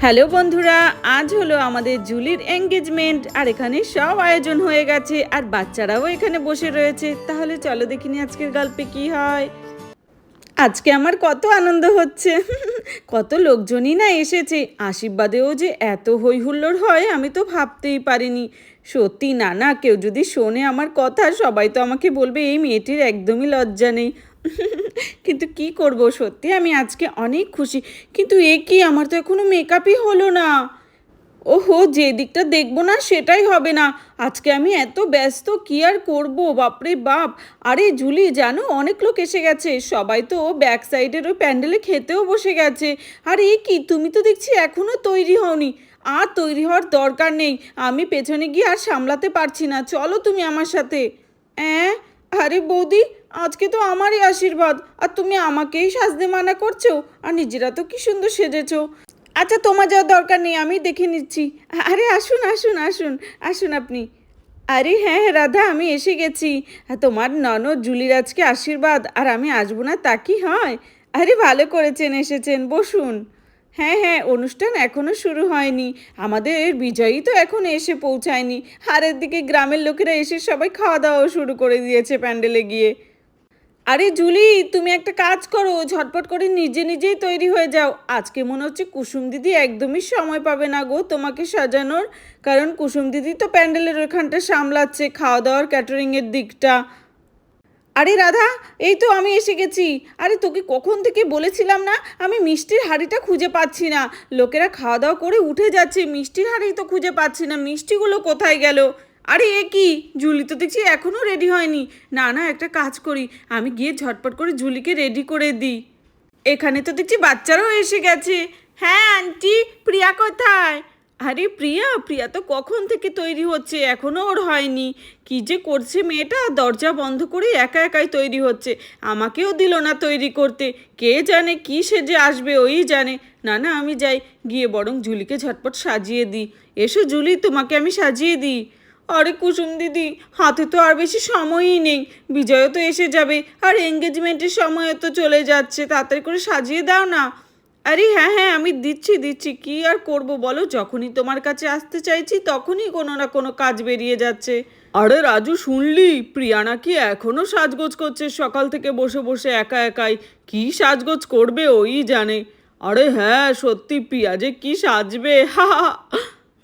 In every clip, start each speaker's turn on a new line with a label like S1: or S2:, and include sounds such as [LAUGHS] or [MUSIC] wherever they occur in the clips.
S1: Hello বন্ধুরা, আজ হলো আমাদের জুলির এঙ্গেজমেন্ট আর এখানে সব আয়োজন হয়ে গেছে, আর বাচ্চারাও এখানে বসে রয়েছে। তাহলে চলো দেখিনি আজকের গল্পে কি হয়। আজকে আমার কত আনন্দ হচ্ছে। [LAUGHS] কত লোকজনই না এসেছে। আশীর্বাদেও যে এত হই হুল্লোড় হয়, আমি তো ভাবতেই পারিনি। সত্যি না না, কেউ যদি শোনে আমার কথা, সবাই তো আমাকে বলবে, এই মেয়েটির একদমই লজ্জা নেই। [LAUGHS] কিন্তু কি করব? সত্যি আমি আজকে অনেক খুশি। কিন্তু এ কি? আমার তো এখনও মেকআপই হলো না। ওহো যে দিকটা দেখব না সেটাই হবে না। আজকে আমি এত ব্যস্ত, কি আর করব? বাপরে বাপ। আরে জুলি, জানো, অনেক লোক এসে গেছে। সবাই তো ব্যাক সাইডের ওই প্যান্ডেলে খেতেও বসে গেছে। আর এই কি? তুমি তো দেখছি এখনও তৈরি হওনি। আর তৈরি হওয়ার দরকার নেই। আমি পেছনে গিয়ে আর সামলাতে পারছি না। চলো তুমি আমার সাথে। অ্যাঁ? আরে বৌদি আজকে তো আমারই আশীর্বাদ। আর তুমি আমাকেই সাজতে মানা করছ, আর নিজেরা তো কি সুন্দর সেজেছো। আচ্ছা তোমার যাওয়ার দরকার নেই আমি দেখে নিচ্ছি। আরে, আসুন আসুন আসুন আসুন আপনি। আরে হ্যাঁ হ্যাঁ রাধা, আমি এসে গেছি। তোমার ননদ জুলির আজকে আশীর্বাদ, আর আমি আসব না, তা কি হয়? আরে, ভালো করেছেন, এসেছেন, বসুন। হ্যাঁ হ্যাঁ অনুষ্ঠান এখনও শুরু হয়নি। আমাদের বিজয়ী তো এখন এসে পৌঁছায়নি। আর দিকে গ্রামের লোকেরা এসে সবাই খাওয়া দাওয়া শুরু করে দিয়েছে প্যান্ডেলে গিয়ে। আরে জুলি, তুমি একটা কাজ করো, ঝটপট করে নিজে নিজেই তৈরি হয়ে যাও। আজকে মনে হচ্ছে কুসুম দিদি একদমই সময় পাবে না গো তোমাকে সাজানোর, কারণ কুসুম দিদি তো প্যান্ডেলের ওইখানটা সামলাচ্ছে খাওয়া দাওয়ার ক্যাটারিংয়ের দিকটা। আরে রাধা, এই তো আমি এসে গেছি। আরে তোকে কখন থেকে বলেছিলাম না, আমি মিষ্টির হাঁড়িটা খুঁজে পাচ্ছি না। লোকেরা খাওয়া দাওয়া করে উঠে যাচ্ছে, মিষ্টির হাঁড়ি তো খুঁজে পাচ্ছি না, মিষ্টিগুলো কোথায় গেল? আরে এ কি? জুলি তো দেখছি এখনও রেডি হয়নি। না না, একটা কাজ করি। আমি গিয়ে ঝটপট করে জুলিকে রেডি করে দিই। এখানে তো দেখছি বাচ্চারাও এসে গেছে। হ্যাঁ আন্টি, প্রিয়া কোথায়? আরে প্রিয়া প্রিয়া তো কখন থেকে তৈরি হচ্ছে? এখনও ওর হয়নি। কি যে করছে মেয়েটা? দরজা বন্ধ করে একা একাই তৈরি হচ্ছে। আমাকেও দিল না তৈরি করতে। কে জানে কি সেজে আসবে, ওই জানে। না না, আমি যাই। গিয়ে বরং জুলিকে ঝটপট সাজিয়ে দিই। এসো জুলি, তোমাকে আমি সাজিয়ে দিই। আরে কুসুম দিদি, হাতে তো আর বেশি সময়ই নেই। বিজয়ও তো এসে যাবে, আর এঙ্গেজমেন্টের সময়ও তো চলে যাচ্ছে, তাড়াতাড়ি করে সাজিয়ে দাও না। আরে হ্যাঁ হ্যাঁ আমি দিচ্ছি দিচ্ছি, কি আর করব বলো? যখনই তোমার কাছে আসতে চাইছি, তখনই কোনো না কোনো কাজ বেরিয়ে যাচ্ছে। আরে রাজু, শুনলি? প্রিয়া নাকি এখনও সাজগোজ করছে, সকাল থেকে বসে বসে একা একাই। কি সাজগোজ করবে, ওই জানে। আরে হ্যাঁ সত্যি প্রিয়া যে কি সাজবে হা হা।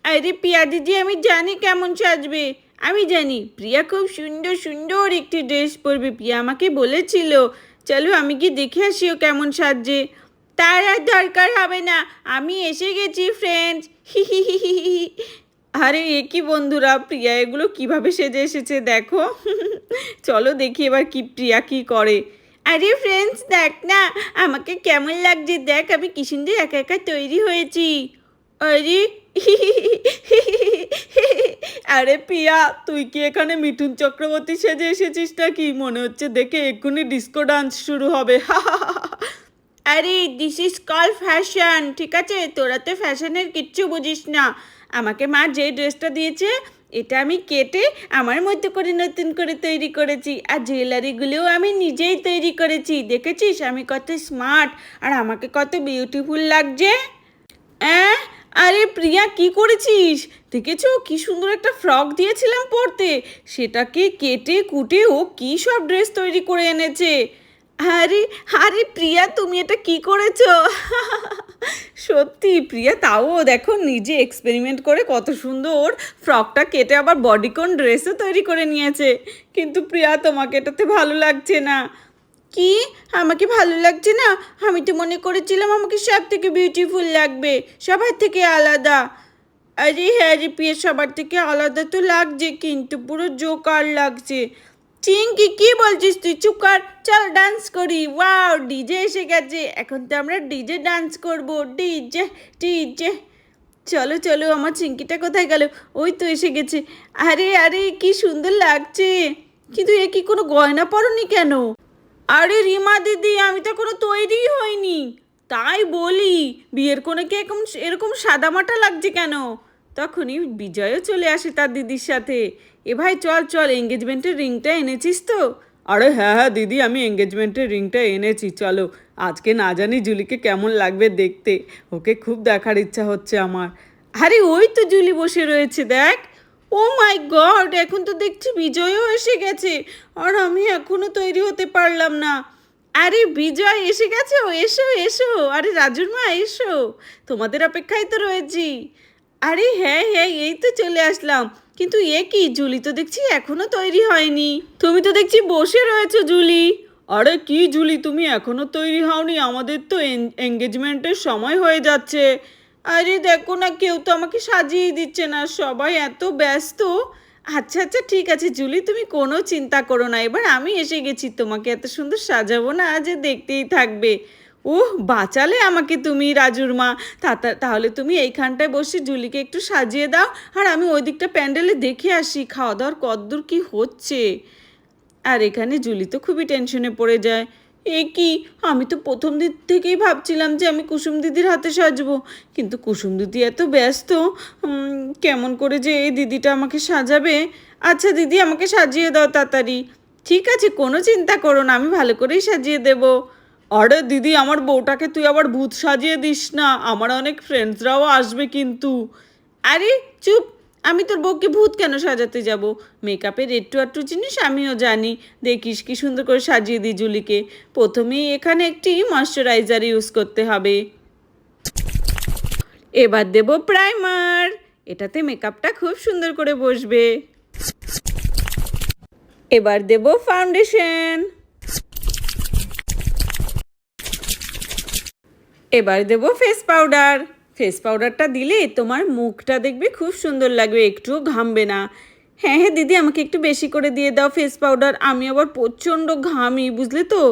S1: আরে প্রিয়া দিদি, আমি জানি কেমন সাজবে। আমি জানি, প্রিয়া খুব সুন্দর সুন্দর একটি ড্রেস পরবে প্রিয়া আমাকে বলেছিল। চলো আমি কি দেখে আসি ও কেমন সাজছে। তার আর দরকার হবে না, আমি এসে গেছি ফ্রেন্ডস হি হি হি হি হি আরে এ কি বন্ধুরা, প্রিয়া এগুলো কীভাবে সেজে এসেছে দেখো। চলো দেখি এবার কি প্রিয়া কি করে। আরে ফ্রেন্ডস দেখ না, আমাকে কেমন লাগছে, দেখ আমি কি সুন্দর একা একা তৈরি হয়েছি। আরে আরে পিয়া, তুই কি এখানে মিঠুন চক্রবর্তী সেজে এসেছিস না নাকি? মনে হচ্ছে দেখে এক্ষুনি ডিস্কো ডান্স শুরু হবে। আরে দিস ইজ কল ফ্যাশন ঠিক আছে? তোরা তো ফ্যাশনের কিচ্ছু বুঝিস না। আমাকে মা যে ড্রেসটা দিয়েছে, এটা আমি কেটে আমার মধ্যে করে নতুন করে তৈরি করেছি। আর জুয়েলারিগুলোও আমি নিজেই তৈরি করেছি। দেখেছিস? আমি কত স্মার্ট আর আমাকে কত বিউটিফুল লাগছে। অ্যাঁ? আরে প্রিয়া, কি করেছিস? দেখেছ কি সুন্দর একটা ফ্রক দিয়েছিলাম পরতে? সেটাকে কেটে কুটে ও কি সব ড্রেস তৈরি করে এনেছে? আরে আরে প্রিয়া, তুমি এটা কি করেছ? সত্যি প্রিয়া, তাও দেখো নিজে এক্সপেরিমেন্ট করে কত সুন্দর ফ্রকটা কেটে আবার বডিকন ড্রেসও তৈরি করে নিয়েছে। কিন্তু প্রিয়া, তোমাকে এটাতে ভালো লাগছে না। কি? আমাকে ভালো লাগছে না? আমি তো মনে করেছিলাম আমাকে সব থেকে বিউটিফুল লাগবে। সবার থেকে আলাদা। আরে হ্যাঁ রে প্রিয়া, সবার থেকে আলাদা তো লাগছে, কিন্তু পুরো জোকার লাগছে। চিঙ্কি কি বলছিস তুই? চুপ কর। চল ডান্স করি। ওয়াও ডিজে এসে গেছে। এখন তো আমরা ডিজে ডান্স করব। ডিজে ডিজে চলো চলো, আমার চিঙ্কিটা কোথায় গেল? ওই তো এসে গেছে। আরে আরে, কি সুন্দর লাগছে। কিন্তু এ কি কোনো গয়না পরনি কেন? আরে রিমা দিদি, আমি তো কোনো তৈরিই হইনি। তাই বলি, বিয়ের কোনো কোনেকে এরকম এরকম সাদামাটা লাগছে কেন? তখনই বিজয়ও চলে আসে তার দিদির সাথে। এ ভাই চল চল এঙ্গেজমেন্টের রিংটা এনেছিস তো? আরে হ্যাঁ হ্যাঁ দিদি, আমি এঙ্গেজমেন্টের রিংটা এনেছি, চলো। আজকে না জানি জুলিকে কেমন লাগবে দেখতে। ওকে খুব দেখার ইচ্ছা হচ্ছে আমার। আরে ওই তো জুলি বসে রয়েছে, দেখ। ও মাই গড, এখন তো দেখছি বিজয়ও এসে গেছে। আর আমি এখনও তৈরি হতে পারলাম না। আরে বিজয়, এসে গেছে? ও, এসো এসো। আরে রাজুর মা, এসো। তোমাদের অপেক্ষায় তো রয়েছি। আরে হ্যাঁ হ্যাঁ এই তো চলে আসলাম। কিন্তু এ কি, জুলি তো দেখছি এখনও তৈরি হয়নি। তুমি তো দেখছি বসে রয়েছো, জুলি। আরে কি, জুলি, তুমি এখনও তৈরি হওনি? আমাদের তো এঙ্গেজমেন্টের সময় হয়ে যাচ্ছে। আরে দেখো না, কেউ তো আমাকে সাজিয়ে দিচ্ছে না, সবাই এত ব্যস্ত। আচ্ছা আচ্ছা ঠিক আছে, জুলি, তুমি কোনো চিন্তা করো না, এবার আমি এসে গেছি, তোমাকে এত সুন্দর সাজাবো না, যে দেখতেই থাকবে। ওহ বাঁচালে আমাকে তুমি, রাজুর মা। তাহলে তুমি এইখানটায় বসে জুলিকে একটু সাজিয়ে দাও, আর আমি ওই দিকটা প্যান্ডেলে দেখে আসি খাওয়া দাওয়ার কদ্দূর কি হচ্ছে। আর এখানে জুলি তো খুবই টেনশনে পড়ে যায়। এ কি? আমি তো প্রথম দিক থেকেই ভাবছিলাম যে আমি কুসুম দিদির হাতে সাজবো। কিন্তু কুসুম দিদি এত ব্যস্ত কেমন করে যে এই দিদিটা আমাকে সাজাবে? আচ্ছা দিদি, আমাকে সাজিয়ে দাও তাড়াতাড়ি। ঠিক আছে, কোনো চিন্তা করো না, আমি ভালো করেই সাজিয়ে দেবো। আরে দিদি, আমার বউটাকে তুই আবার ভূত সাজিয়ে দিস না। আমার অনেক ফ্রেন্ডসরাও আসবে কিন্তু। আরে, চুপ আমি তোর বউকে ভূত কেন সাজাতে যাব? মেকআপের একটু একটু জিনিস আমিও জানি। দেখিস কি সুন্দর করে সাজিয়ে দিই জুলিকে। প্রথমেই এখানে একটি ময়শ্চারাইজার ইউজ করতে হবে। এবার দেব প্রাইমার এটাতে মেকআপটা খুব সুন্দর করে বসবে। এবার দেব ফাউন্ডেশন এবার দেবো ফেস পাউডার ফেস পাউডারটা দিলে তোমার মুখটা দেখবে খুব সুন্দর লাগবে, একটুও ঘামবে না। হ্যাঁ হ্যাঁ দিদি, আমাকে একটু বেশি করে দিয়ে দাও ফেস পাউডার আমি আবার প্রচণ্ড ঘামি, বুঝলে তো?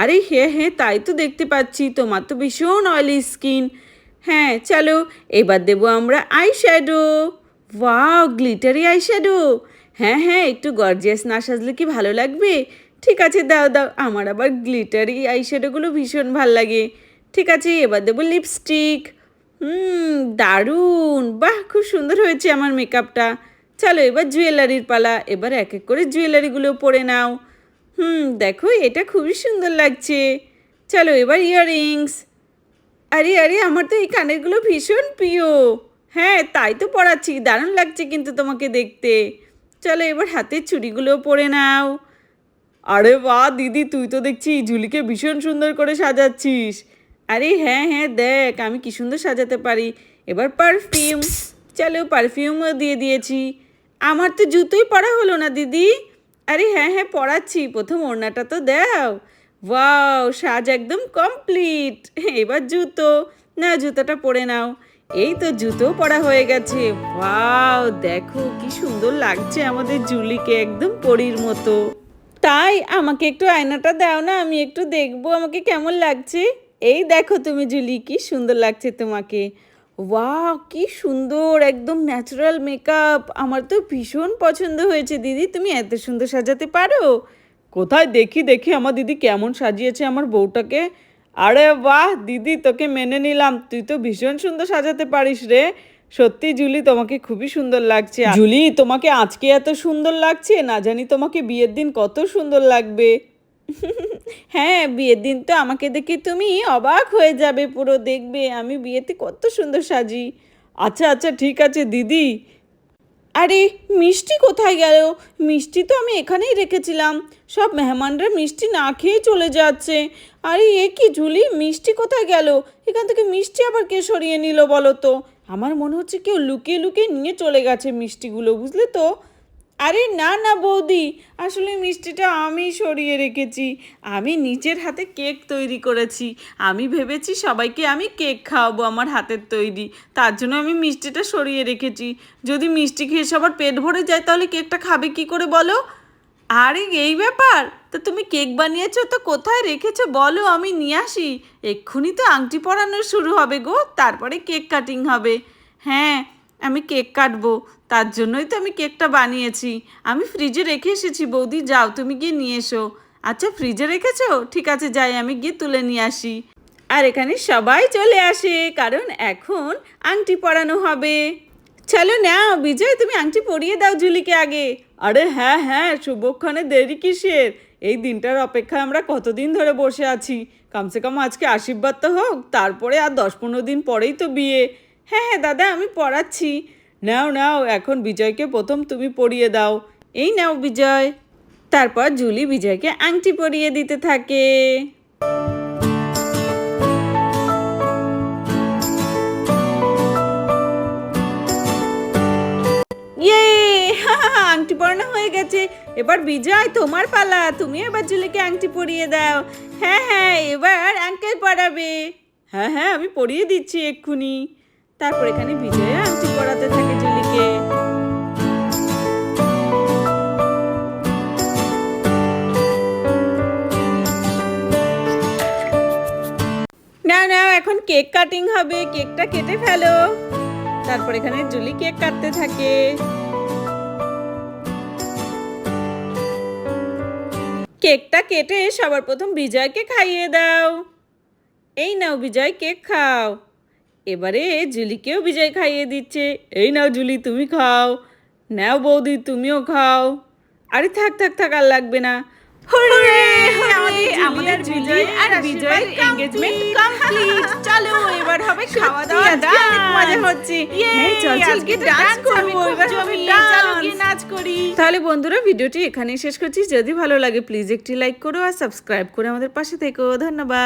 S1: আরে হ্যাঁ হ্যাঁ তাই তো দেখতে পাচ্ছি, তোমার তো ভীষণ অয়েলি স্কিন হ্যাঁ চলো, এবার দেবো আমরা eyeshadow wow glittery eyeshadow হ্যাঁ হ্যাঁ একটু গর্জিয়াস না সাজলে কি ভালো লাগবে? ঠিক আছে, দাও দাও, আমার আবার গ্লিটারি আই শ্যাডোগুলো ভীষণ ভালো লাগে। ঠিক আছে, এবার দেবো লিপস্টিক হুম, দারুণ। বাহ, খুব সুন্দর হয়েছে আমার মেকআপটা। চলো এবার জুয়েলারির পালা। এবার এক এক করে জুয়েলারিগুলো পরে নাও। হুম, দেখো এটা খুবই সুন্দর লাগছে। চলো এবার ইয়াররিংস। আরে আরে, আমার তো এই কানেরগুলো ভীষণ প্রিয়। হ্যাঁ তাই তো পড়াচ্ছি দারুণ লাগছে কিন্তু তোমাকে দেখতে। চলো এবার হাতের চুড়িগুলো পরে নাও। আরে বাহ, দিদি, তুই তো দেখছি জুলিকে ভীষণ সুন্দর করে সাজাচ্ছিস। আরে হ্যাঁ হ্যাঁ দেখ, আমি কি সুন্দর সাজাতে পারি। এবার পারফিউম চলো পারফিউমও দিয়ে দিয়েছি। আমার তো জুতোই পরা হলো না, দিদি। আরে হ্যাঁ হ্যাঁ পরাচ্ছি, প্রথম ওড়নাটা তো দাও। ওয়াও সাজ একদম কমপ্লিট এবার জুতো। না, জুতোটা পরে নাও। এই তো জুতো পরা হয়ে গেছে। ওয়াও দেখো কি সুন্দর লাগছে আমাদের জুলিকে একদম পরীর মতো। তাই আমাকে একটু আয়নাটা দাও না, আমি একটু দেখব আমাকে কেমন লাগছে। এই দেখো তুমি, জুলি, কি সুন্দর লাগছে তোমাকে। ওয়াও, কি সুন্দর, একদম ন্যাচারাল মেকআপ আমার তো ভীষণ পছন্দ হয়েছে, দিদি। তুমি এত সুন্দর সাজাতে পারো? কোথায় দেখি দেখি আমার দিদি কেমন সাজিয়েছে আমার বউটাকে। আরে বাহ, দিদি, তোকে মেনে নিলাম। তুই তো ভীষণ সুন্দর সাজাতে পারিস রে। সত্যি, জুলি, তোমাকে খুবই সুন্দর লাগছে। জুলি, তোমাকে আজকে এত সুন্দর লাগছে? না জানি তোমাকে বিয়ের দিন কত সুন্দর লাগবে। হ্যাঁ বিয়ের দিন তো আমাকে দেখে তুমি অবাক হয়ে যাবে, পুরো দেখবে। আমি বিয়েতে কত সুন্দর সাজি। আচ্ছা আচ্ছা ঠিক আছে, দিদি। আরে, মিষ্টি কোথায় গেল? মিষ্টি তো আমি এখানেই রেখেছিলাম। সব মেহমানরা মিষ্টি না খেয়ে চলে যাচ্ছে। আরে, এ কি ঝুলি? মিষ্টি কোথায় গেল? এখান থেকে মিষ্টি আবার কে সরিয়ে নিল বলো তো? আমার মনে হচ্ছে কেউ লুকিয়ে লুকিয়ে নিয়ে চলে গেছে মিষ্টিগুলো, বুঝলে তো? আরে না না বৌদি, আসলে মিষ্টিটা আমি সরিয়ে রেখেছি। আমি নিজের হাতে কেক তৈরি করেছি। আমি ভেবেছি সবাইকে আমি কেক খাওয়াবো আমার হাতের তৈরি। তার জন্য আমি মিষ্টিটা সরিয়ে রেখেছি। যদি মিষ্টি খেয়ে সবার পেট ভরে যায়, তাহলে কেকটা খাবে কি করে বলো? আরে এই ব্যাপার! তো তুমি কেক বানিয়েছো, তো কোথায় রেখেছো বলো, আমি নিয়ে আসি। এক্ষুনি তো আংটি পরানো শুরু হবে গো, তারপরে কেক কাটিং হবে। হ্যাঁ আমি কেক কাটবো। তার জন্যই তো আমি কেকটা বানিয়েছি। আমি ফ্রিজে রেখে এসেছি। বৌদি, যাও তুমি গিয়ে নিয়ে এসো। আচ্ছা ফ্রিজে রেখেছো? ঠিক আছে, যাই, আমি গিয়ে তুলে নিয়ে আসি। আর এখানে সবাই চলে আসে, কারণ এখন আংটি পরানো হবে। চলো নাও, বিজয়, তুমি আংটি পরিয়ে দাও জুলিকে আগে। আরে হ্যাঁ হ্যাঁ শুভক্ষণে দেরি কিসের? এই দিনটার অপেক্ষায় আমরা কতদিন ধরে বসে আছি? কমসে কম আজকে আশীর্বাদ তো হোক, তারপরে আর দশ পনেরো দিন পরেই তো বিয়ে। হ্যাঁ হ্যাঁ দাদা, আমি পড়াচ্ছি। নাও নাও, এখন বিজয়কে প্রথম তুমি পরিয়ে দাও। এই নাও বিজয়। তারপর জুলি বিজয়কে আংটি পরিয়ে দিতে থাকে। ইয়ে আংটি পরানো হয়ে গেছে। এবার বিজয়, তোমার পালা। তুমি এবার জুলিকে আংটি পরিয়ে দাও। হ্যাঁ হ্যাঁ এবার আঙ্কেল পরাবে। হ্যাঁ হ্যাঁ আমি পরিয়ে দিচ্ছি এক্ষুনি। তারপর এখানে বিজয় আংটি পরাতে থাকে জুলিকে। না না, এখন কেক কাটিং হবে, কেকটা কেটে ফেলো। তারপর এখানে জুলি কেক কাটতে থাকে। কেকটা কেটে সবার প্রথম বিজয়কে খাইয়ে দাও। এই নাও বিজয়, কেক খাও। এবারে জুলিকেও বিজয় খাইয়ে দিচ্ছে। এই নাও জুলি তুমি খাও। নাও বৌদি তুমিও খাও। আরে থাক থাক থাক আর লাগবে না। হুররে! আমাদের আমাদের আর বিজয়ের এঙ্গেজমেন্ট কমপ্লিট চলো এবার হবে খাওয়া দাওয়া অনেক মজা হচ্ছে। হ্যাঁ চল চল গিয়ে ডান্স করব এবার হবে নাচ করি। তাহলে বন্ধুরা ভিডিওটি এখানেই শেষ করছি। যদি ভালো লাগে প্লিজ একটি লাইক করো আর সাবস্ক্রাইব করে আমাদের পাশে থেকো। ধন্যবাদ।